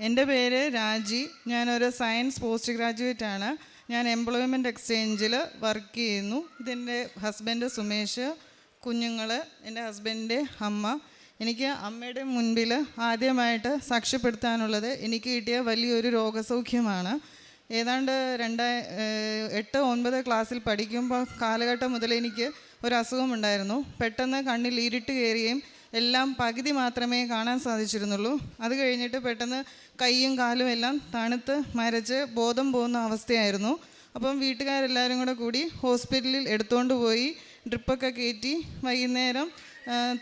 എന്റെ പേര് രാജി. ഞാനൊരു സയൻസ് പോസ്റ്റ് ഗ്രാജുവേറ്റ് ആണ്. ഞാൻ എംപ്ലോയ്മെന്റ് എക്സ്ചേഞ്ചിൽ വർക്ക് ചെയ്യുന്നു. ഇതെന്റെ ഹസ്ബൻഡ് സുമേഷ് കുഞ്ഞുങ്ങൾ എന്റെ ഹസ്ബൻഡിന്റെ അമ്മ. എനിക്ക് അമ്മയുടെ മുൻപിൽ ആദ്യമായിട്ട് സാക്ഷ്യപ്പെടുത്താനുള്ളത് എനിക്ക് കിട്ടിയ വലിയൊരു രോഗസൗഖ്യമാണ്. ഏതാണ്ട് രണ്ടാ ഏഹ് എട്ട് ഒൻപത് ക്ലാസ്സിൽ പഠിക്കുമ്പോൾ കാലഘട്ടം മുതൽ എനിക്ക് ഒരു അസുഖമുണ്ടായിരുന്നു പെട്ടെന്ന് കണ്ണിൽ ഇരുട്ട് കയറുകയും എല്ലാം പകുതി മാത്രമേ കാണാൻ സാധിച്ചിരുന്നുള്ളൂ. അത് കഴിഞ്ഞിട്ട് പെട്ടെന്ന് കൈയും കാലും എല്ലാം തണുത്ത് മരച്ച് ബോധം പോകുന്ന അവസ്ഥയായിരുന്നു. അപ്പം വീട്ടുകാരെല്ലാവരും കൂടെ കൂടി ഹോസ്പിറ്റലിൽ എടുത്തുകൊണ്ട് പോയി ഡ്രിപ്പൊക്കെ കയറ്റി വൈകുന്നേരം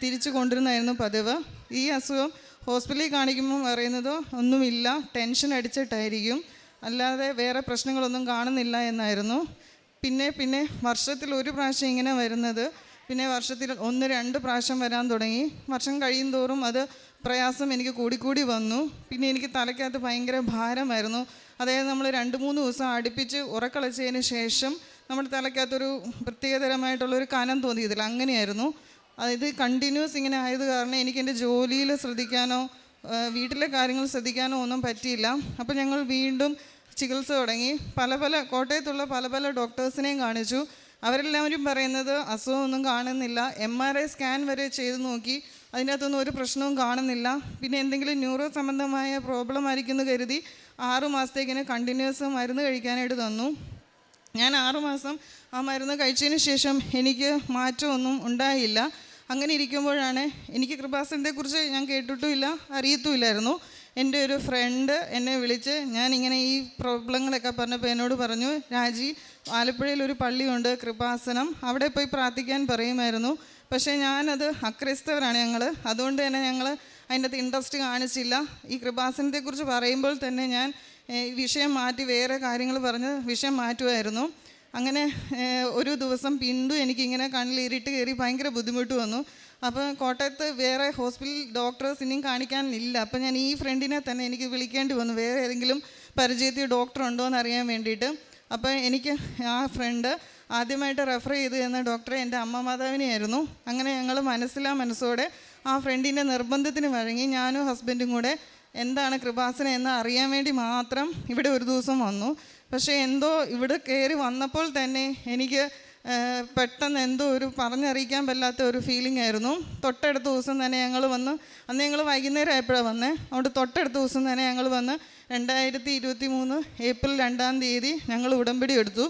തിരിച്ചു കൊണ്ടിരുന്നായിരുന്നു പതിവ്. ഈ അസുഖം ഹോസ്പിറ്റലിൽ കാണിക്കുമ്പോൾ പറയുന്നത് ഒന്നുമില്ല ടെൻഷൻ അടിച്ചിട്ടായിരിക്കും. അല്ലാതെ വേറെ പ്രശ്നങ്ങളൊന്നും കാണുന്നില്ല എന്നായിരുന്നു. പിന്നെ പിന്നെ വർഷത്തിൽ ഒരു പ്രാവശ്യം ഇങ്ങനെ വരുന്നത് പിന്നെ വർഷത്തിൽ ഒന്ന് രണ്ട് പ്രാവശ്യം വരാൻ തുടങ്ങി. വർഷം കഴിയും തോറും അത് പ്രയാസം എനിക്ക് കൂടിക്കൂടി വന്നു. പിന്നെ എനിക്ക് തലയ്ക്കകത്ത് ഭയങ്കര ഭാരമായിരുന്നു. അതായത് നമ്മൾ രണ്ട് മൂന്ന് ദിവസം അടുപ്പിച്ച് ഉറക്കളച്ചതിന് ശേഷം നമ്മുടെ തലയ്ക്കകത്തൊരു പ്രത്യേകതരമായിട്ടുള്ളൊരു കനം തോന്നിയതില്ല അങ്ങനെയായിരുന്നു. അതായത് കണ്ടിന്യൂസ് ഇങ്ങനെ ആയത് കാരണം എനിക്ക് എന്റെ ജോലിയിൽ ശ്രദ്ധിക്കാനോ വീട്ടിലെ കാര്യങ്ങൾ ശ്രദ്ധിക്കാനോ ഒന്നും പറ്റിയില്ല. അപ്പോൾ ഞങ്ങൾ വീണ്ടും ചികിത്സ തുടങ്ങി. പല പല കോട്ടയത്തുള്ള പല പല ഡോക്ടേഴ്സിനെയും കാണിച്ചു. അവരെല്ലാവരും പറയുന്നത് അസുഖമൊന്നും കാണുന്നില്ല. എം ആർ ഐ സ്കാൻ വരെ ചെയ്ത് നോക്കി. അതിനകത്തൊന്നും ഒരു പ്രശ്നവും കാണുന്നില്ല. പിന്നെ എന്തെങ്കിലും ന്യൂറോ സംബന്ധമായ പ്രോബ്ലം ആയിരിക്കുമെന്ന് കരുതി ആറു മാസത്തേക്കിന് കണ്ടിന്യൂസ് മരുന്ന് കഴിക്കാനായിട്ട് തന്നു. ഞാൻ ആറുമാസം ആ മരുന്ന് കഴിച്ചതിന് ശേഷം എനിക്ക് മാറ്റമൊന്നും ഉണ്ടായില്ല. അങ്ങനെ ഇരിക്കുമ്പോഴാണ് എനിക്ക് കൃപാസനത്തെക്കുറിച്ച് ഞാൻ കേട്ടിട്ടുമില്ല അറിയത്തുമില്ലായിരുന്നു. എന്റെ ഒരു ഫ്രണ്ട് എന്നെ വിളിച്ച് ഞാനിങ്ങനെ ഈ പ്രോബ്ലങ്ങളൊക്കെ പറഞ്ഞപ്പോൾ എന്നോട് പറഞ്ഞു രാജി ആലപ്പുഴയിൽ ഒരു പള്ളിയുണ്ട് കൃപാസനം. അവിടെ പോയി പ്രാർത്ഥിക്കാൻ പറയുമായിരുന്നു. പക്ഷേ ഞാനത് അക്രൈസ്തവരാണ് ഞങ്ങൾ അതുകൊണ്ട് തന്നെ ഞങ്ങൾ അതിന്റെ അകത്ത് ഇൻട്രസ്റ്റ് കാണിച്ചില്ല. ഈ കൃപാസനത്തെക്കുറിച്ച് പറയുമ്പോൾ തന്നെ ഞാൻ വിഷയം മാറ്റി വേറെ കാര്യങ്ങൾ പറഞ്ഞ് വിഷയം മാറ്റുമായിരുന്നു. അങ്ങനെ ഒരു ദിവസം പിണ്ടു എനിക്കിങ്ങനെ കണ്ണിൽ ഇരുട്ട് കയറി ഭയങ്കര ബുദ്ധിമുട്ട് വന്നു. അപ്പോൾ കോട്ടയത്ത് വേറെ ഹോസ്പിറ്റൽ ഡോക്ടേഴ്സ് ഇനിയും കാണിക്കാനില്ല. അപ്പം ഞാൻ ഈ ഫ്രണ്ടിനെ തന്നെ എനിക്ക് വിളിക്കേണ്ടി വന്നു. വേറെ ഏതെങ്കിലും പരിചയത്തിൽ ഡോക്ടർ ഉണ്ടോ എന്ന് അറിയാൻ വേണ്ടിയിട്ട്. അപ്പോൾ എനിക്ക് ആ ഫ്രണ്ട് ആദ്യമായിട്ട് റെഫർ ചെയ്ത് തന്ന ഡോക്ടറെ എന്റെ അമ്മ മാതാവിനെയായിരുന്നു. അങ്ങനെ ഞങ്ങൾ മനസ്സിലാ മനസ്സോടെ ആ ഫ്രണ്ടിന്റെ നിർബന്ധത്തിന് വഴങ്ങി ഞാനും ഹസ്ബൻഡും കൂടെ എന്താണ് കൃപാസന എന്ന് അറിയാൻ വേണ്ടി മാത്രം ഇവിടെ ഒരു ദിവസം വന്നു. പക്ഷേ എന്തോ ഇവിടെ കയറി വന്നപ്പോൾ തന്നെ എനിക്ക് പെട്ടെന്ന് എന്തോ ഒരു പറഞ്ഞറിയിക്കാൻ പറ്റാത്ത ഒരു ഫീലിംഗ് ആയിരുന്നു. തൊട്ടടുത്ത ദിവസം തന്നെ ഞങ്ങൾ വന്ന് അന്ന് ഞങ്ങൾ വൈകുന്നേരം ആയപ്പോഴാണ് വന്നേ. അതുകൊണ്ട് തൊട്ടടുത്ത ദിവസം തന്നെ ഞങ്ങൾ വന്ന് രണ്ടായിരത്തി ഇരുപത്തി മൂന്ന് ഏപ്രിൽ രണ്ടാം തീയതി ഞങ്ങൾ ഉടമ്പടി എടുത്തു.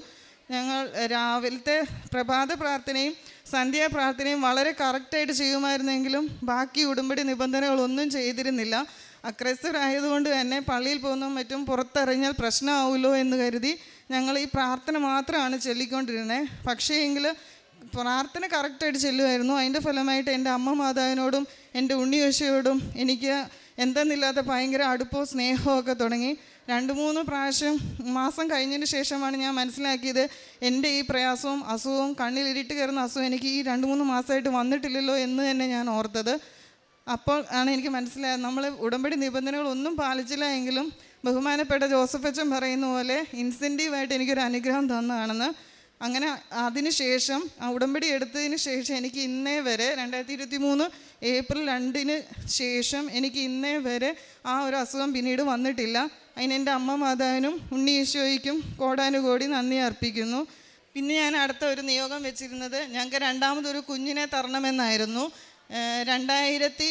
ഞങ്ങൾ രാവിലത്തെ പ്രഭാത പ്രാർത്ഥനയും സന്ധ്യാ പ്രാർത്ഥനയും വളരെ കറക്റ്റായിട്ട് ചെയ്യുമായിരുന്നെങ്കിലും ബാക്കി ഉടമ്പടി നിബന്ധനകളൊന്നും ചെയ്തിരുന്നില്ല. അക്രൈസ്തവരായതുകൊണ്ട് തന്നെ പള്ളിയിൽ പോകുന്നതും മറ്റും പുറത്തിറങ്ങിയാൽ പ്രശ്നമാവുമല്ലോ എന്ന് കരുതി ഞങ്ങൾ ഈ പ്രാർത്ഥന മാത്രമാണ് ചൊല്ലിക്കൊണ്ടിരുന്നത് പക്ഷേ എങ്കിൽ പ്രാർത്ഥന കറക്റ്റായിട്ട് ചെല്ലുമായിരുന്നു. അതിന്റെ ഫലമായിട്ട് എന്റെ അമ്മ മാതാവിനോടും എന്റെ ഉണ്ണിയോശയോടും എനിക്ക് എന്തെന്നില്ലാത്ത ഭയങ്കര അടുപ്പവും സ്നേഹവും ഒക്കെ തുടങ്ങി. രണ്ട് മൂന്ന് പ്രാവശ്യം മാസം കഴിഞ്ഞതിന് ശേഷമാണ് ഞാൻ മനസ്സിലാക്കിയത് എന്റെ ഈ പ്രയാസവും അസുഖവും കണ്ണിൽ കയറുന്ന അസുഖം എനിക്ക് ഈ രണ്ട് മൂന്ന് മാസമായിട്ട് വന്നിട്ടില്ലല്ലോ എന്ന് തന്നെ ഞാൻ ഓർത്തത്. അപ്പോൾ ആണ് എനിക്ക് മനസ്സിലായത്. നമ്മൾ ഉടമ്പടി നിബന്ധനകളൊന്നും പാലിച്ചില്ല എങ്കിലും ബഹുമാനപ്പെട്ട ജോസഫ് അച്ഛൻ പറയുന്ന പോലെ ഇൻസെന്റീവായിട്ട് എനിക്കൊരു അനുഗ്രഹം തന്നതാണെന്ന്. അങ്ങനെ അതിന് ശേഷം ആ ഉടമ്പടി എടുത്തതിന് ശേഷം എനിക്ക് ഇന്നേ വരെ രണ്ടായിരത്തി ഇരുപത്തി മൂന്ന് ഏപ്രിൽ രണ്ടിന് ശേഷം എനിക്ക് ഇന്നേ വരെ ആ ഒരു അസുഖം പിന്നീട് വന്നിട്ടില്ല. അതിന് എന്റെ അമ്മ മാതാവിനും ഉണ്ണി ഈശോയ്ക്കും കോടാനുകോടി നന്ദി അർപ്പിക്കുന്നു. പിന്നെ ഞാൻ അടുത്ത ഒരു നിയോഗം വെച്ചിരുന്നത് ഞങ്ങൾക്ക് രണ്ടാമതൊരു കുഞ്ഞിനെ തരണമെന്നായിരുന്നു. രണ്ടായിരത്തി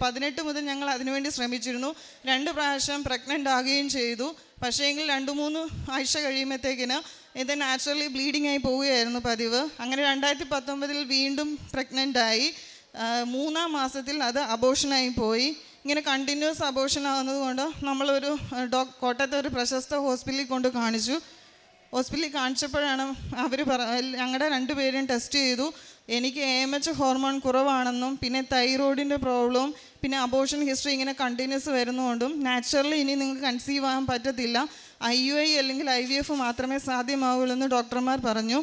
പതിനെട്ട് മുതൽ ഞങ്ങൾ അതിനുവേണ്ടി ശ്രമിച്ചിരുന്നു. രണ്ട് പ്രാവശ്യം പ്രഗ്നന്റ് ആകുകയും ചെയ്തു. പക്ഷേ പക്ഷേങ്കിൽ രണ്ട് മൂന്ന് ആഴ്ച കഴിയുമ്പോഴത്തേക്കിന് ഇത് നാച്ചുറലി ബ്ലീഡിംഗ് ആയി പോവുകയായിരുന്നു പതിവ്. അങ്ങനെ രണ്ടായിരത്തി പത്തൊമ്പതിൽ വീണ്ടും പ്രഗ്നന്റ് ആയി. മൂന്നാം മാസത്തിൽ അത് അബോഷനായി പോയി. ഇങ്ങനെ കണ്ടിന്യൂസ് അബോഷൻ ആവുന്നത് കൊണ്ട് നമ്മളൊരു ഡോ കോട്ടയത്തെ ഒരു പ്രശസ്ത ഹോസ്പിറ്റലിൽ കൊണ്ട് കാണിച്ചു. ഹോസ്പിറ്റലിൽ കാണിച്ചപ്പോഴാണ് അവർ പറ ഞങ്ങളുടെ രണ്ടുപേരും ടെസ്റ്റ് ചെയ്തു. എനിക്ക് എ എം എച്ച് ഹോർമോൺ കുറവാണെന്നും പിന്നെ തൈറോയിഡിന്റെ പ്രോബ്ലവും പിന്നെ അബോഷൻ ഹിസ്റ്ററി ഇങ്ങനെ കണ്ടിന്യൂസ് വരുന്നതുകൊണ്ടും നാച്ചുറലി ഇനി നിങ്ങൾക്ക് കൺസീവ് ആകാൻ പറ്റത്തില്ല. ഐ യു ഐ അല്ലെങ്കിൽ ഐ വി എഫ് മാത്രമേ സാധ്യമാവുള്ളൂ എന്ന് ഡോക്ടർമാർ പറഞ്ഞു.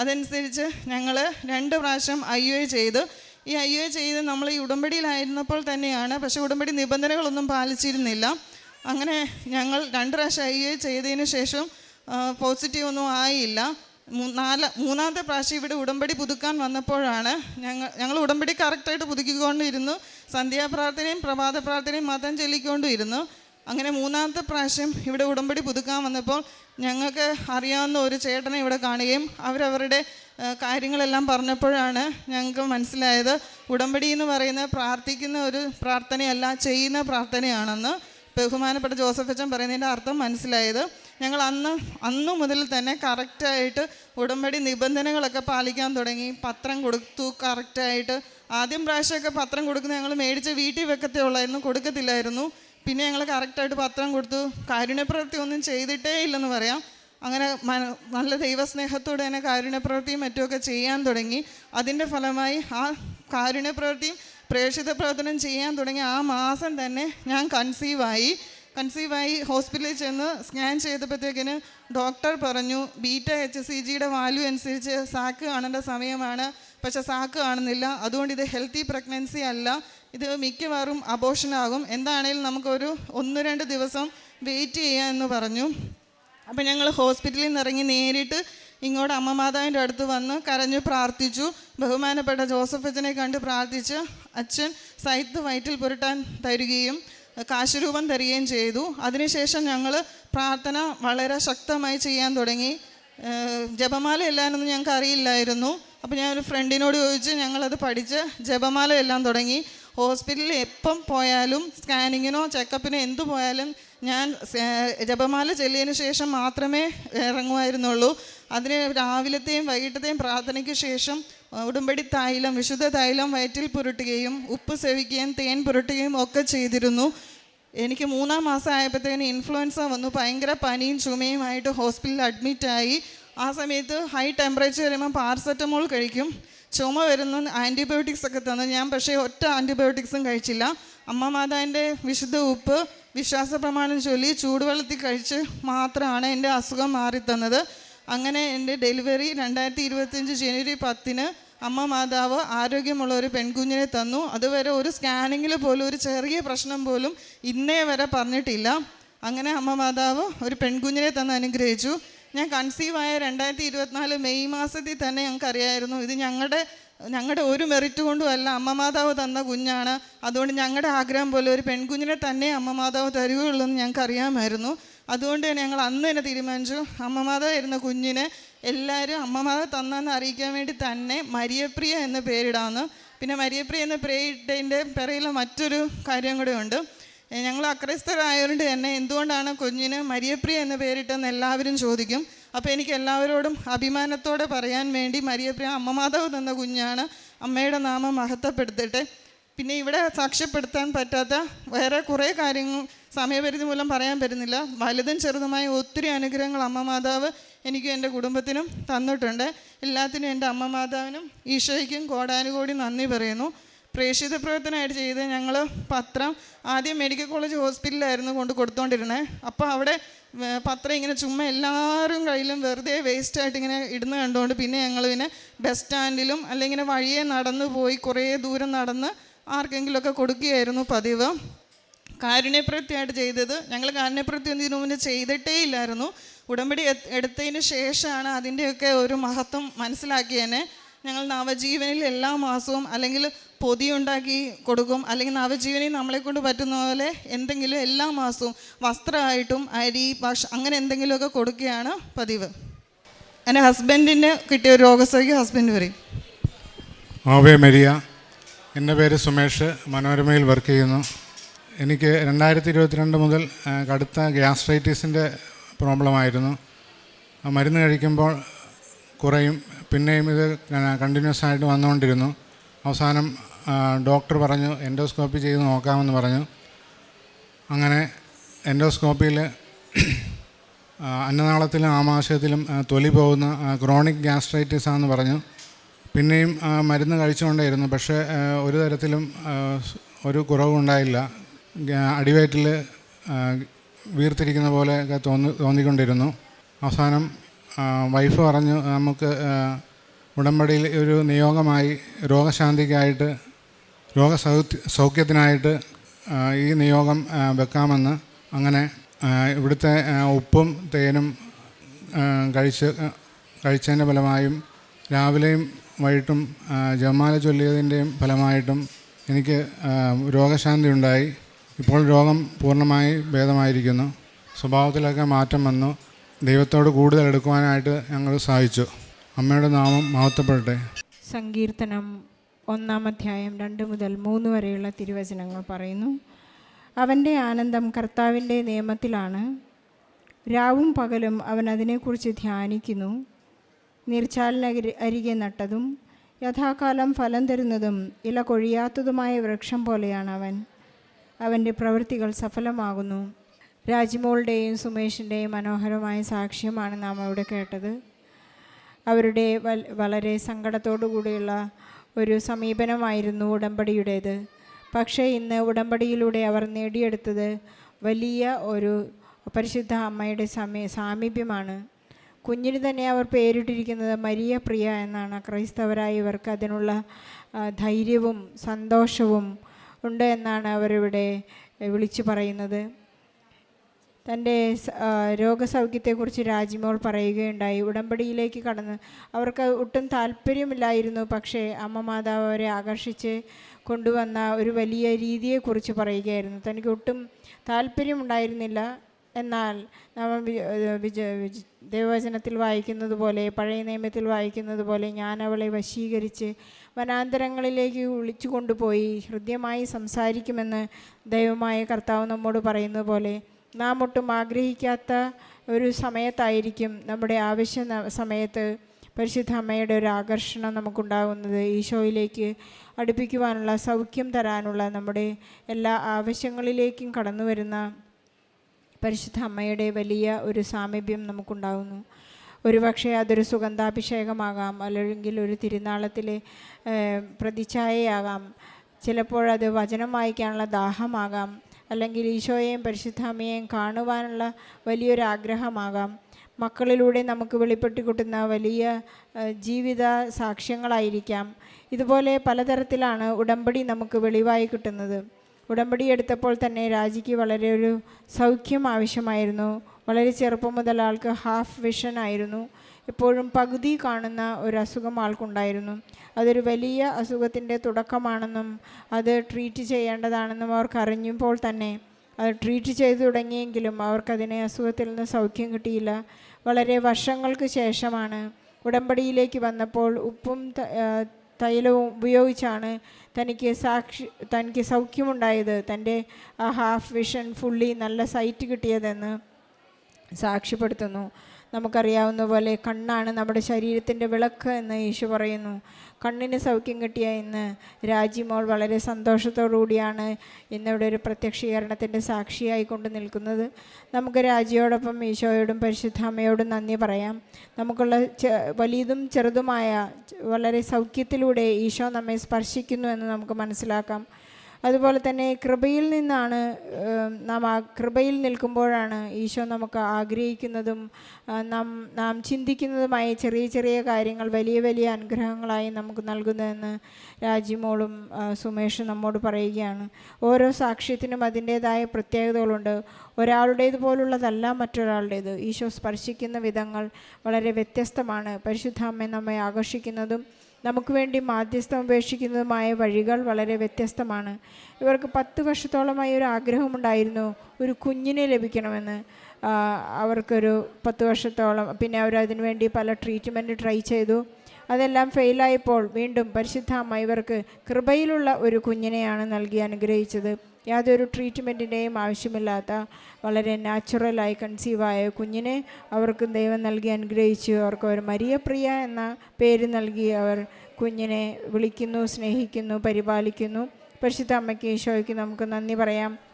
അതനുസരിച്ച് ഞങ്ങൾ രണ്ട് പ്രാവശ്യം ഐ യു ഐ ചെയ്ത്. ഈ ഐ യു ഐ ചെയ്ത് നമ്മൾ ഈ ഉടമ്പടിയിലായിരുന്നപ്പോൾ തന്നെയാണ് പക്ഷേ ഉടമ്പടി നിബന്ധനകളൊന്നും പാലിച്ചിരുന്നില്ല. അങ്ങനെ ഞങ്ങൾ രണ്ട് പ്രാവശ്യം ഐ യു ഐ ചെയ്തതിന് ശേഷം പോസിറ്റീവ് ഒന്നും ആയില്ല. നാല് മൂന്നാമത്തെ പ്രാവശ്യം ഇവിടെ ഉടമ്പടി പുതുക്കാൻ വന്നപ്പോഴാണ് ഞങ്ങൾ ഞങ്ങൾ ഉടമ്പടി കറക്റ്റായിട്ട് പുതുക്കിക്കൊണ്ടിരുന്നു. സന്ധ്യാപ്രാർത്ഥനയും പ്രഭാത പ്രാർത്ഥനയും മതം ചൊല്ലിക്കൊണ്ടിരുന്നു അങ്ങനെ മൂന്നാമത്തെ പ്രാവശ്യം ഇവിടെ ഉടമ്പടി പുതുക്കാൻ വന്നപ്പോൾ ഞങ്ങൾക്ക് അറിയാവുന്ന ഒരു ചേട്ടനെ ഇവിടെ കാണുകയും അവരവരുടെ കാര്യങ്ങളെല്ലാം പറഞ്ഞപ്പോഴാണ് ഞങ്ങൾക്ക് മനസ്സിലായത് ഉടമ്പടി എന്ന് പറയുന്ന പ്രാർത്ഥിക്കുന്ന ഒരു പ്രാർത്ഥനയല്ല ചെയ്യുന്ന പ്രാർത്ഥനയാണെന്ന് ബഹുമാനപ്പെട്ട ജോസഫ് അച്ഛൻ പറയുന്നതിന്റെ അർത്ഥം മനസ്സിലായത്. ഞങ്ങൾ അന്ന് അന്നു മുതൽ തന്നെ കറക്റ്റായിട്ട് ഉടമ്പടി നിബന്ധനകളൊക്കെ പാലിക്കാൻ തുടങ്ങി. പത്രം കൊടുത്തു കറക്റ്റായിട്ട് ആദ്യം പ്രാവശ്യമൊക്കെ പത്രം കൊടുക്കുന്ന ഞങ്ങൾ മേടിച്ച് വീട്ടിൽ വെക്കത്തേ ഉള്ളായിരുന്നു കൊടുക്കത്തില്ലായിരുന്നു. പിന്നെ ഞങ്ങൾ കറക്റ്റായിട്ട് പത്രം കൊടുത്തു. കാരുണ്യപ്രവൃത്തി ഒന്നും ചെയ്തിട്ടേ ഇല്ലെന്ന് പറയാം. അങ്ങനെ നല്ല ദൈവസ്നേഹത്തോടെ തന്നെ കാരുണ്യപ്രവൃത്തിയും മറ്റുമൊക്കെ ചെയ്യാൻ തുടങ്ങി. അതിന്റെ ഫലമായി ആ കാരുണ്യപ്രവൃത്തിയും പ്രേക്ഷിത പ്രവർത്തനം ചെയ്യാൻ തുടങ്ങി. ആ മാസം തന്നെ ഞാൻ കൺസീവായി കൺസീവായി ഹോസ്പിറ്റലിൽ ചെന്ന് സ്കാൻ ചെയ്തപ്പോഴത്തേക്കിന് ഡോക്ടർ പറഞ്ഞു ബീറ്റ എച്ച് സി ജിയുടെ വാല്യൂ അനുസരിച്ച് സാക്ക് കാണേണ്ട സമയമാണ്. പക്ഷെ സാക്ക് കാണുന്നില്ല. അതുകൊണ്ട് ഇത് ഹെൽത്തി പ്രഗ്നൻസി അല്ല. ഇത് മിക്കവാറും അബോഷനാകും എന്താണേലും നമുക്കൊരു ഒന്ന് രണ്ട് ദിവസം വെയിറ്റ് ചെയ്യാമെന്ന് പറഞ്ഞു. അപ്പം ഞങ്ങൾ ഹോസ്പിറ്റലിൽ നിന്ന് ഇറങ്ങി നേരിട്ട് ഇങ്ങോട്ട് അമ്മമാതാവിന്റെ അടുത്ത് വന്ന് കരഞ്ഞു പ്രാർത്ഥിച്ചു. ബഹുമാനപ്പെട്ട ജോസഫ് അച്ഛനെ കണ്ട് പ്രാർത്ഥിച്ച് അച്ഛൻ സൈത്ത് വയറ്റിൽ പുരട്ടാൻ തരികയും കാശുരൂപം തരികയും ചെയ്തു. അതിനുശേഷം ഞങ്ങൾ പ്രാർത്ഥന വളരെ ശക്തമായി ചെയ്യാൻ തുടങ്ങി. ജപമാല എല്ലാനൊന്നും ഞങ്ങൾക്ക് അറിയില്ലായിരുന്നു. അപ്പോൾ ഞാൻ ഒരു ഫ്രണ്ടിനോട് ചോദിച്ച് ഞങ്ങളത് പഠിച്ച് ജപമാല എല്ലാം തുടങ്ങി. ഹോസ്പിറ്റലിൽ എപ്പം പോയാലും സ്കാനിങ്ങിനോ ചെക്കപ്പിനോ എന്തു പോയാലും ഞാൻ ജപമാല ചെല്ലിയതിന് ശേഷം മാത്രമേ ഇറങ്ങുമായിരുന്നുള്ളൂ. അതിന് രാവിലത്തെയും വൈകിട്ടത്തെയും പ്രാർത്ഥനയ്ക്ക് ശേഷം ഉടുമ്പടി തൈലം വിശുദ്ധ തൈലം വയറ്റിൽ പുരട്ടുകയും ഉപ്പ് സേവിക്കുകയും തേൻ പുരട്ടുകയും ഒക്കെ ചെയ്തിരുന്നു. എനിക്ക് മൂന്നാം മാസം ആയപ്പോഴത്തേന് ഇൻഫ്ലുവൻസ വന്നു. ഭയങ്കര പനിയും ചുമയുമായിട്ട് ഹോസ്പിറ്റലിൽ അഡ്മിറ്റായി ആ സമയത്ത് ഹൈ ടെമ്പറേച്ചർ വരുമ്പോൾ പാരസെറ്റമോൾ കഴിക്കും. ചുമ വരുന്ന ആന്റിബയോട്ടിക്സ് ഒക്കെ തന്നു. ഞാൻ പക്ഷേ ഒറ്റ ആന്റിബയോട്ടിക്സും കഴിച്ചില്ല. അമ്മ മാതാവിന്റെ വിശുദ്ധ ഉപ്പ് വിശ്വാസ പ്രമാണം ചൊല്ലി ചൂടുവെള്ളത്തിൽ കഴിച്ച് മാത്രമാണ് എന്റെ അസുഖം മാറിത്തന്നത്. അങ്ങനെ എന്റെ ഡെലിവറി രണ്ടായിരത്തി ഇരുപത്തിയഞ്ച് ജനുവരി പത്തിന് അമ്മ മാതാവ് ആരോഗ്യമുള്ള ഒരു പെൺകുഞ്ഞിനെ തന്നു. അതുവരെ ഒരു സ്കാനിങ്ങിൽ പോലും ഒരു ചെറിയ പ്രശ്നം പോലും ഇന്നേ വരെ പറഞ്ഞിട്ടില്ല. അങ്ങനെ അമ്മ മാതാവ് ഒരു പെൺകുഞ്ഞിനെ തന്ന് അനുഗ്രഹിച്ചു. ഞാൻ കൺസീവ് ആയ രണ്ടായിരത്തി ഇരുപത്തിനാല് മെയ് മാസത്തിൽ തന്നെ ഞങ്ങൾക്ക് അറിയായിരുന്നു ഇത് ഞങ്ങളുടെ ഞങ്ങളുടെ ഒരു മെറിറ്റ് കൊണ്ടും അല്ല അമ്മ മാതാവ് തന്ന കുഞ്ഞാണ്. അതുകൊണ്ട് ഞങ്ങളുടെ ആഗ്രഹം പോലെ ഒരു പെൺകുഞ്ഞിനെ തന്നെ അമ്മ മാതാവ് തരുകയുള്ളൂ എന്ന് ഞങ്ങൾക്ക് അറിയാമായിരുന്നു അതുകൊണ്ട് തന്നെ ഞങ്ങൾ അന്ന് തന്നെ തീരുമാനിച്ചു. അമ്മമാത വരുന്ന കുഞ്ഞിന് എല്ലാവരും അമ്മമാത തന്നെന്ന് അറിയിക്കാൻ വേണ്ടി തന്നെ മരിയപ്രിയ എന്ന പേരിടാമെന്ന് പിന്നെ മരിയപ്രിയ എന്ന പേരിട്ടതിന്റെ പിറയിൽ മറ്റൊരു കാര്യം കൂടെ ഉണ്ട്. ഞങ്ങൾ അക്രൈസ്തരായതുകൊണ്ട് തന്നെ. എന്തുകൊണ്ടാണ് കുഞ്ഞിന് മരിയപ്രിയ എന്ന പേരിട്ടെന്ന് എല്ലാവരും ചോദിക്കും. അപ്പോൾ എനിക്ക് എല്ലാവരോടും അഭിമാനത്തോടെ പറയാൻ വേണ്ടി മരിയപ്രിയ അമ്മമാതാവ് തന്ന കുഞ്ഞാണ്. അമ്മയുടെ നാമം മഹത്വപ്പെടുത്തട്ടെ. പിന്നെ ഇവിടെ സാക്ഷ്യപ്പെടുത്താൻ പറ്റാത്ത വേറെ കുറേ കാര്യങ്ങൾ സമയപരിധി മൂലം പറയാൻ പറ്റുന്നില്ല. വലുതും ചെറുതുമായ ഒത്തിരി അനുഗ്രഹങ്ങൾ അമ്മ മാതാവ് എനിക്കും എന്റെ കുടുംബത്തിനും തന്നിട്ടുണ്ട്. എല്ലാത്തിനും എന്റെ അമ്മ മാതാവിനും ഈശോയ്ക്കും കോടാനുകോടി നന്ദി പറയുന്നു. പ്രേക്ഷിത പ്രവർത്തനമായിട്ട് ചെയ്ത് ഞങ്ങൾ പത്രം ആദ്യം മെഡിക്കൽ കോളേജ് ഹോസ്പിറ്റലിലായിരുന്നു കൊണ്ട് കൊടുത്തോണ്ടിരുന്നത് അപ്പോൾ അവിടെ പത്രം ഇങ്ങനെ ചുമ്മാ എല്ലാവരും കയ്യിലും വെറുതെ വേസ്റ്റായിട്ട് ഇങ്ങനെ ഇടുന്ന കണ്ടുകൊണ്ട് പിന്നെ ഞങ്ങൾ പിന്നെ ബസ് സ്റ്റാൻഡിലും അല്ലെങ്കിൽ വഴിയെ നടന്നു പോയി കുറേ ദൂരം നടന്ന് ആർക്കെങ്കിലുമൊക്കെ കൊടുക്കുകയായിരുന്നു പതിവ്. കാരുണ്യപ്രവൃത്തിയായിട്ട് ചെയ്തത്. ഞങ്ങൾ കാരുണ്യപ്രവൃത്തി ഒന്നും ഇതിനു മുന്നേ ചെയ്തിട്ടേ ഇല്ലായിരുന്നു. ഉടമ്പടി എടുത്തതിന് ശേഷമാണ് അതിന്റെയൊക്കെ ഒരു മഹത്വം മനസ്സിലാക്കിയതിനെ ഞങ്ങൾ നവജീവനിൽ എല്ലാ മാസവും അല്ലെങ്കിൽ പൊതിയുണ്ടാക്കി കൊടുക്കും. അല്ലെങ്കിൽ നവജീവനിൽ നമ്മളെ കൊണ്ട് പറ്റുന്ന പോലെ എന്തെങ്കിലും എല്ലാ മാസവും വസ്ത്രമായിട്ടും അരി ഭക്ഷ അങ്ങനെ എന്തെങ്കിലുമൊക്കെ കൊടുക്കുകയാണ് പതിവ്. എന്റെ ഹസ്ബൻഡിന് കിട്ടിയ ഒരു രോഗസൗഖ്യം ഹസ്ബൻഡ് പറയും. ആവേ എന്റെ പേര് സുമേഷ് മനോരമയിൽ വർക്ക് ചെയ്യുന്നു. എനിക്ക് രണ്ടായിരത്തി ഇരുപത്തിരണ്ട് മുതൽ കടുത്ത ഗ്യാസ്ട്രൈറ്റീസിന്റെ പ്രോബ്ലമായിരുന്നു മരുന്ന് കഴിക്കുമ്പോൾ കുറയും. പിന്നെയും ഇത് കണ്ടിന്യൂസ് ആയിട്ട് വന്നുകൊണ്ടിരുന്നു. അവസാനം ഡോക്ടർ പറഞ്ഞു എൻഡോസ്കോപ്പി ചെയ്ത് നോക്കാമെന്ന് പറഞ്ഞു. അങ്ങനെ എൻഡോസ്കോപ്പിയിൽ അന്നനാളത്തിലും ആമാശയത്തിലും തൊലി പോകുന്ന ക്രോണിക് ഗ്യാസ്ട്രൈറ്റിസ് ആണെന്ന് പറഞ്ഞു. പിന്നെയും മരുന്ന് കഴിച്ചുകൊണ്ടേയിരുന്നു. പക്ഷേ ഒരു തരത്തിലും ഒരു കുറവുണ്ടായില്ല. അടിവയറ്റിൽ വീർത്തിരിക്കുന്ന പോലെ തോന്നി തോന്നിക്കൊണ്ടിരുന്നു. അവസാനം വൈഫ് പറഞ്ഞു നമുക്ക് ഉടമ്പടിയിൽ ഒരു നിയോഗമായി രോഗശാന്തിക്കായിട്ട് രോഗസൗഖ്യ സൗഖ്യത്തിനായിട്ട് ഈ നിയോഗം വെക്കാമെന്ന് അങ്ങനെ ഇവിടുത്തെ ഉപ്പും തേനും കഴിച്ച് കഴിച്ചതിന്റെ ഫലമായും രാവിലെയും വൈകിട്ടും ജമാല ചൊല്ലിയതിന്റെയും ഫലമായിട്ടും എനിക്ക് രോഗശാന്തി ഉണ്ടായി. ഇപ്പോൾ രോഗം പൂർണമായി ഭേദമായിരിക്കുന്നു. സ്വഭാവത്തിലൊക്കെ മാറ്റം വന്നു. ദൈവത്തോട് കൂടുതൽ എടുക്കുവാനായിട്ട് ഞങ്ങൾ സാധിച്ചു. അമ്മയുടെ നാമം മഹത്വപ്പെടട്ടെ. സങ്കീർത്തനം ഒന്നാം അധ്യായം രണ്ട് മുതൽ മൂന്ന് വരെയുള്ള തിരുവചനങ്ങൾ പറയുന്നു. അവന്റെ ആനന്ദം കർത്താവിന്റെ നിയമത്തിലാണ്. രാവും പകലും അവൻ അതിനെക്കുറിച്ച് ധ്യാനിക്കുന്നു. നീർച്ചാലിന് അരികെ നട്ടതും യഥാകാലം ഫലം തരുന്നതും ഇല കൊഴിയാത്തതുമായ വൃക്ഷം പോലെയാണ് അവൻ അവന്റെ പ്രവൃത്തികൾ സഫലമാകുന്നു. രാജ്മോളുടെയും സുമേഷിന്റെയും മനോഹരമായ സാക്ഷ്യമാണ് നാം അവിടെ കേട്ടത്. അവരുടെ വളരെ കൂടിയുള്ള ഒരു സമീപനമായിരുന്നു ഉടമ്പടിയുടേത്. പക്ഷേ ഇന്ന് ഉടമ്പടിയിലൂടെ അവർ നേടിയെടുത്തത് വലിയ ഒരു പരിശുദ്ധ അമ്മയുടെ സമയ സാമീപ്യമാണ്. കുഞ്ഞിന് തന്നെ അവർ പേരിട്ടിരിക്കുന്നത് മരിയ പ്രിയ എന്നാണ്. ക്രൈസ്തവരായ ഇവർക്ക് അതിനുള്ള ധൈര്യവും സന്തോഷവും ഉണ്ട് എന്നാണ് അവരിവിടെ വിളിച്ചു പറയുന്നത്. തന്റെ രോഗസൗഖ്യത്തെക്കുറിച്ച് രാജിമോൾ പറയുകയുണ്ടായി. ഉടമ്പടിയിലേക്ക് കടന്ന് അവർക്ക് ഒട്ടും താല്പര്യമില്ലായിരുന്നു. പക്ഷേ അമ്മ മാതാവ് അവരെ ആകർഷിച്ച് കൊണ്ടുവന്ന ഒരു വലിയ രീതിയെക്കുറിച്ച് പറയുകയായിരുന്നു. തനിക്ക് ഒട്ടും താല്പര്യമുണ്ടായിരുന്നില്ല. എന്നാൽ നമ്മൾ ദൈവവചനത്തിൽ വായിക്കുന്നത് പോലെ പഴയ നിയമത്തിൽ വായിക്കുന്നത് പോലെ ഞാൻ അവളെ വശീകരിച്ച് വനാന്തരങ്ങളിലേക്ക് വിളിച്ചു കൊണ്ടുപോയി ഹൃദ്യമായി സംസാരിക്കുമെന്ന് ദൈവമായ കർത്താവ് നമ്മോട് പറയുന്നത് പോലെ നാം ഒട്ടും ആഗ്രഹിക്കാത്ത ഒരു സമയത്തായിരിക്കും നമ്മുടെ ആവശ്യ സമയത്ത് പരിശുദ്ധ അമ്മയുടെ ഒരു ആകർഷണം നമുക്കുണ്ടാകുന്നത്. ഈശോയിലേക്ക് അടുപ്പിക്കുവാനുള്ള സൗഖ്യം തരാനുള്ള നമ്മുടെ എല്ലാ ആവശ്യങ്ങളിലേക്കും കടന്നു വരുന്ന പരിശുദ്ധ അമ്മയുടെ വലിയ ഒരു സാമീപ്യം നമുക്കുണ്ടാകുന്നു ഒരുപക്ഷെ അതൊരു സുഗന്ധാഭിഷേകമാകാം അല്ലെങ്കിൽ ഒരു തിരുനാളത്തിലെ പ്രതിച്ഛായയാകാം. ചിലപ്പോഴത് വചനം വായിക്കാനുള്ള ദാഹമാകാം അല്ലെങ്കിൽ ഈശോയെയും പരിശുദ്ധ അമ്മയെയും കാണുവാനുള്ള വലിയൊരു ആഗ്രഹമാകാം. മക്കളിലൂടെ നമുക്ക് വെളിപ്പെട്ട് കിട്ടുന്ന വലിയ ജീവിത സാക്ഷ്യങ്ങളായിരിക്കാം. ഇതുപോലെ പലതരത്തിലാണ് ഉടമ്പടി നമുക്ക് വെളിവായി കിട്ടുന്നത്. ഉടമ്പടി എടുത്തപ്പോൾ തന്നെ രാജിക്ക് വളരെ ഒരു സൗഖ്യം ആവശ്യമായിരുന്നു. വളരെ ചെറുപ്പം മുതൽ ആൾക്ക് ഹാഫ് വിഷൻ ആയിരുന്നു. എപ്പോഴും പകുതി കാണുന്ന ഒരു അസുഖം ആൾക്കുണ്ടായിരുന്നു. അതൊരു വലിയ അസുഖത്തിന്റെ തുടക്കമാണെന്നും അത് ട്രീറ്റ് ചെയ്യേണ്ടതാണെന്നും അവർക്ക് അറിഞ്ഞപ്പോൾ തന്നെ അത് ട്രീറ്റ് ചെയ്തു തുടങ്ങിയെങ്കിലും അവർക്കതിനെ അസുഖത്തിൽ നിന്ന് സൗഖ്യം കിട്ടിയില്ല. വളരെ വർഷങ്ങൾക്ക് ശേഷമാണ് ഉടമ്പടിയിലേക്ക് വന്നപ്പോൾ ഉപ്പും തൈലവും ഉപയോഗിച്ചാണ് തനിക്ക് സാക്ഷി തനിക്ക് സൗഖ്യമുണ്ടായത് തന്റെ ആ ഹാഫ് വിഷൻ ഫുള്ളി നല്ല സൈറ്റ് കിട്ടിയതെന്ന് സാക്ഷ്യപ്പെടുത്തുന്നു. നമുക്കറിയാവുന്ന പോലെ കണ്ണാണ് നമ്മുടെ ശരീരത്തിന്റെ വിളക്ക് എന്ന് യേശു പറയുന്നു. കണ്ണിന് സൗഖ്യം കിട്ടിയ ഇന്ന് രാജിമോൾ വളരെ സന്തോഷത്തോടുകൂടിയാണ് ഇന്നിവിടെ ഒരു പ്രത്യക്ഷീകരണത്തിന്റെ സാക്ഷിയായി കൊണ്ട് നിൽക്കുന്നത്. നമുക്ക് രാജിയോടൊപ്പം ഈശോയോടും പരിശുദ്ധ അമ്മയോടും നന്ദി പറയാം. നമുക്കുള്ള വലിയതും ചെറുതുമായ വളരെ സൗഖ്യത്തിലൂടെ ഈശോ നമ്മെ സ്പർശിക്കുന്നു എന്ന് നമുക്ക് മനസ്സിലാക്കാം. അതുപോലെ തന്നെ കൃപയിൽ നിന്നാണ് നാം ആ കൃപയിൽ നിൽക്കുമ്പോഴാണ് ഈശോ നമുക്ക് ആഗ്രഹിക്കുന്നതും നാം നാം ചിന്തിക്കുന്നതുമായ ചെറിയ ചെറിയ കാര്യങ്ങൾ വലിയ വലിയ അനുഗ്രഹങ്ങളായി നമുക്ക് നൽകുന്നതെന്ന് രാജിമോളും സുമേഷും നമ്മോട് പറയുകയാണ്. ഓരോ സാക്ഷ്യത്തിനും അതിന്റേതായ പ്രത്യേകതകളുണ്ട്. ഒരാളുടേത് പോലുള്ളതല്ല മറ്റൊരാളുടേത്. ഈശോ സ്പർശിക്കുന്ന വിധങ്ങൾ വളരെ വ്യത്യസ്തമാണ്. പരിശുദ്ധ അമ്മ നമ്മെ ആകർഷിക്കുന്നതും നമുക്ക് വേണ്ടി മാധ്യസ്ഥം ഉപേക്ഷിക്കുന്നതുമായ വഴികൾ വളരെ വ്യത്യസ്തമാണ്. ഇവർക്ക് പത്ത് വർഷത്തോളമായി ഒരു ആഗ്രഹമുണ്ടായിരുന്നു ഒരു കുഞ്ഞിനെ ലഭിക്കണമെന്ന്. അവർക്കൊരു പത്ത് വർഷത്തോളം പിന്നെ അവർ അതിനുവേണ്ടി പല ട്രീറ്റ്മെന്റ് ട്രൈ ചെയ്തു. അതെല്ലാം ഫെയിലായപ്പോൾ വീണ്ടും പരിശുദ്ധ അമ്മ ഇവർക്ക് കൃപയിലുള്ള ഒരു കുഞ്ഞിനെയാണ് നൽകി അനുഗ്രഹിച്ചത്. യാതൊരു ട്രീറ്റ്മെന്റിന്റെയും ആവശ്യമില്ലാത്ത വളരെ നാച്ചുറലായി കൺസീവായ കുഞ്ഞിനെ അവർക്ക് ദൈവം നൽകി അനുഗ്രഹിച്ചു. അവർക്ക് ഒരു മരിയപ്രിയ എന്ന പേര് നൽകി അവർ കുഞ്ഞിനെ വിളിക്കുന്നു സ്നേഹിക്കുന്നു പരിപാലിക്കുന്നു. പരിശുദ്ധ അമ്മയ്ക്ക് ഈശോയ്ക്ക് നമുക്ക് നന്ദി പറയാം.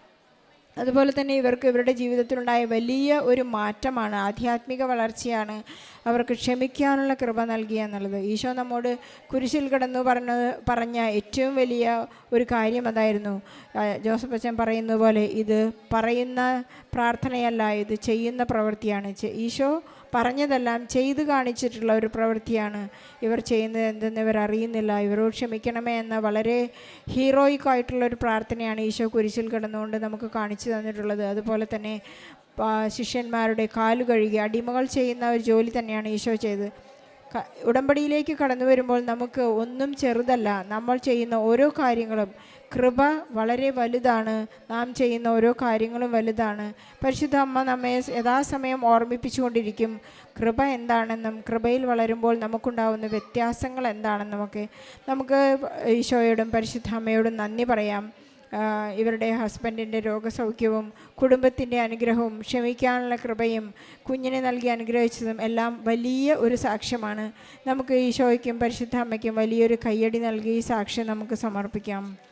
അതുപോലെ തന്നെ ഇവർക്ക് ഇവരുടെ ജീവിതത്തിലുണ്ടായ വലിയ ഒരു മാറ്റമാണ് ആധ്യാത്മിക വളർച്ചയാണ് അവർക്ക് ക്ഷമിക്കാനുള്ള കൃപ നൽകിയ എന്നുള്ളത്. ഈശോ നമ്മോട് കുരിശിൽ കിടന്നു പറഞ്ഞത് പറഞ്ഞ ഏറ്റവും വലിയ ഒരു കാര്യം അതായിരുന്നു. ജോസഫ് അച്ഛൻ പറയുന്ന പോലെ ഇത് പറയുന്ന പ്രാർത്ഥനയല്ല ഇത് ചെയ്യുന്ന പ്രവൃത്തിയാണ്. ഈശോ പറഞ്ഞതെല്ലാം ചെയ്തു കാണിച്ചിട്ടുള്ള ഒരു പ്രവൃത്തിയാണ് ഇവർ ചെയ്യുന്നത് എന്തെന്ന് ഇവർ അറിയുന്നില്ല. ഇവരോട് ക്ഷമിക്കണമേ എന്ന വളരെ ഹീറോയിക് ആയിട്ടുള്ള ഒരു പ്രാർത്ഥനയാണ് ഈശോ കുരിശിൽ കിടന്നുകൊണ്ട് നമുക്ക് കാണിച്ചു തന്നിട്ടുള്ളത്. അതുപോലെ തന്നെ ശിഷ്യന്മാരുടെ കാൽ കഴുകി അടിമകൾ ചെയ്യുന്ന ഒരു ജോലി തന്നെയാണ് ഈശോ ചെയ്തത്. ഉടമ്പടിയിലേക്ക് കടന്നു വരുമ്പോൾ നമുക്ക് ഒന്നും ചെറുതല്ല. നമ്മൾ ചെയ്യുന്ന ഓരോ കാര്യങ്ങളും കൃപ വളരെ വലുതാണ്. നാം ചെയ്യുന്ന ഓരോ കാര്യങ്ങളും വലുതാണ്. പരിശുദ്ധ അമ്മ നമ്മെ യഥാസമയം ഓർമ്മിപ്പിച്ചുകൊണ്ടിരിക്കും. കൃപ എന്താണെന്നും കൃപയിൽ വളരുമ്പോൾ നമുക്കുണ്ടാവുന്ന വ്യത്യാസങ്ങൾ എന്താണെന്നുമൊക്കെ നമുക്ക് ഈശോയോടും പരിശുദ്ധ അമ്മയോടും നന്ദി പറയാം. ഇവരുടെ ഹസ്ബൻഡിന്റെ രോഗസൗഖ്യവും കുടുംബത്തിന്റെ അനുഗ്രഹവും ക്ഷമിക്കാനുള്ള കൃപയും കുഞ്ഞിനെ നൽകി അനുഗ്രഹിച്ചതും എല്ലാം വലിയ ഒരു സാക്ഷ്യമാണ്. നമുക്ക് ഈശോയ്ക്കും പരിശുദ്ധ അമ്മയ്ക്കും വലിയൊരു കയ്യടി നൽകി ഈ സാക്ഷ്യം നമുക്ക് സമർപ്പിക്കാം.